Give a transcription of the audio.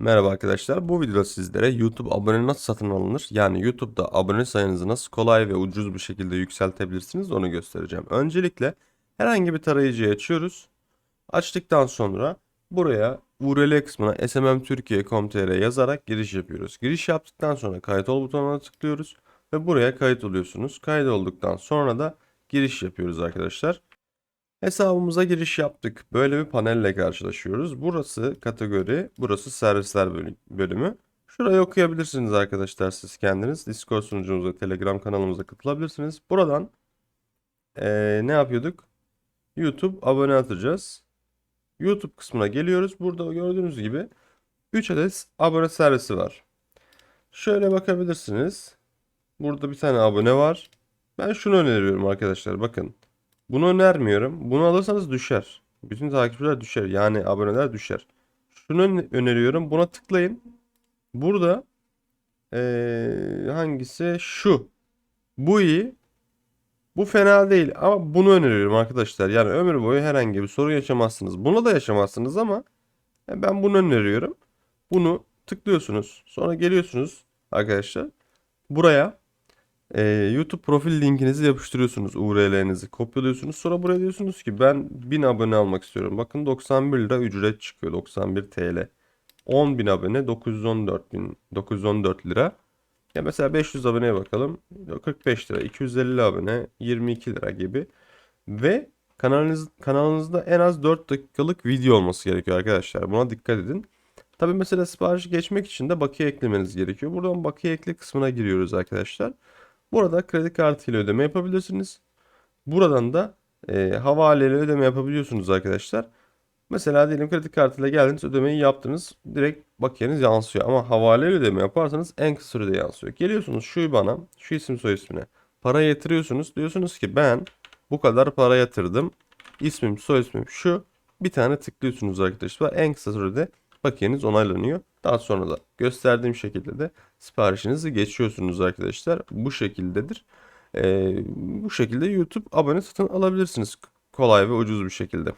Merhaba arkadaşlar. Bu videoda sizlere YouTube abone nasıl satın alınır? Yani YouTube'da abone sayınızı nasıl kolay ve ucuz bir şekilde yükseltebilirsiniz onu göstereceğim. Öncelikle herhangi bir tarayıcıyı açıyoruz. Açtıktan sonra buraya URL kısmına smmtürkiye.com.tr yazarak giriş yapıyoruz. Giriş yaptıktan sonra kayıt ol butonuna tıklıyoruz ve buraya kayıt oluyorsunuz. Kayıt olduktan sonra da giriş yapıyoruz arkadaşlar. Hesabımıza giriş yaptık. Böyle bir panelle karşılaşıyoruz. Burası kategori, burası servisler bölü- bölümü. Şurayı okuyabilirsiniz arkadaşlar siz kendiniz. Discord sunucumuza, Telegram kanalımıza katılabilirsiniz. Buradan eee, ne yapıyorduk? YouTube abone atacağız. YouTube kısmına geliyoruz. Burada gördüğünüz gibi 3 adet abone servisi var. Şöyle bakabilirsiniz. Burada bir tane abone var. Ben şunu öneriyorum arkadaşlar. Bakın. Bunu önermiyorum. Bunu alırsanız düşer. Bütün takipçiler düşer. Yani aboneler düşer. Şunu ön- öneriyorum. Buna tıklayın. Burada eee, hangisi? Şu. Bu iyi. Bu fena değil. Ama bunu öneriyorum arkadaşlar. Yani ömür boyu herhangi bir sorun yaşamazsınız. Buna da yaşamazsınız ama e, ben bunu öneriyorum. Bunu tıklıyorsunuz. Sonra geliyorsunuz arkadaşlar. Buraya ee, YouTube profil linkinizi yapıştırıyorsunuz. URL'nizi kopyalıyorsunuz. Sonra buraya diyorsunuz ki ben 1000 abone almak istiyorum. Bakın 91 lira ücret çıkıyor. 91 TL. 10.000 abone 914 bin 914 lira. Ya mesela 500 aboneye bakalım. 45 lira. 250 abone 22 lira gibi. Ve kanalınız, kanalınızda en az 4 dakikalık video olması gerekiyor arkadaşlar. Buna dikkat edin. Tabi mesela sipariş geçmek için de bakiye eklemeniz gerekiyor. Buradan bakiye ekle kısmına giriyoruz arkadaşlar. Burada kredi kartı ile ödeme yapabilirsiniz. Buradan da e, havale ile ödeme yapabiliyorsunuz arkadaşlar. Mesela diyelim kredi kartıyla geldiniz ödemeyi yaptınız. Direkt bakiyeniz yansıyor. Ama havale ile ödeme yaparsanız en kısa sürede yansıyor. Geliyorsunuz şu IBAN'a, şu isim soy ismine para yatırıyorsunuz. Diyorsunuz ki ben bu kadar para yatırdım. İsmim soy ismim şu. Bir tane tıklıyorsunuz arkadaşlar. En kısa sürede bakiyeniz onaylanıyor. Daha sonra da gösterdiğim şekilde de siparişinizi geçiyorsunuz arkadaşlar. Bu şekildedir. Ee, bu şekilde YouTube abone satın alabilirsiniz kolay ve ucuz bir şekilde.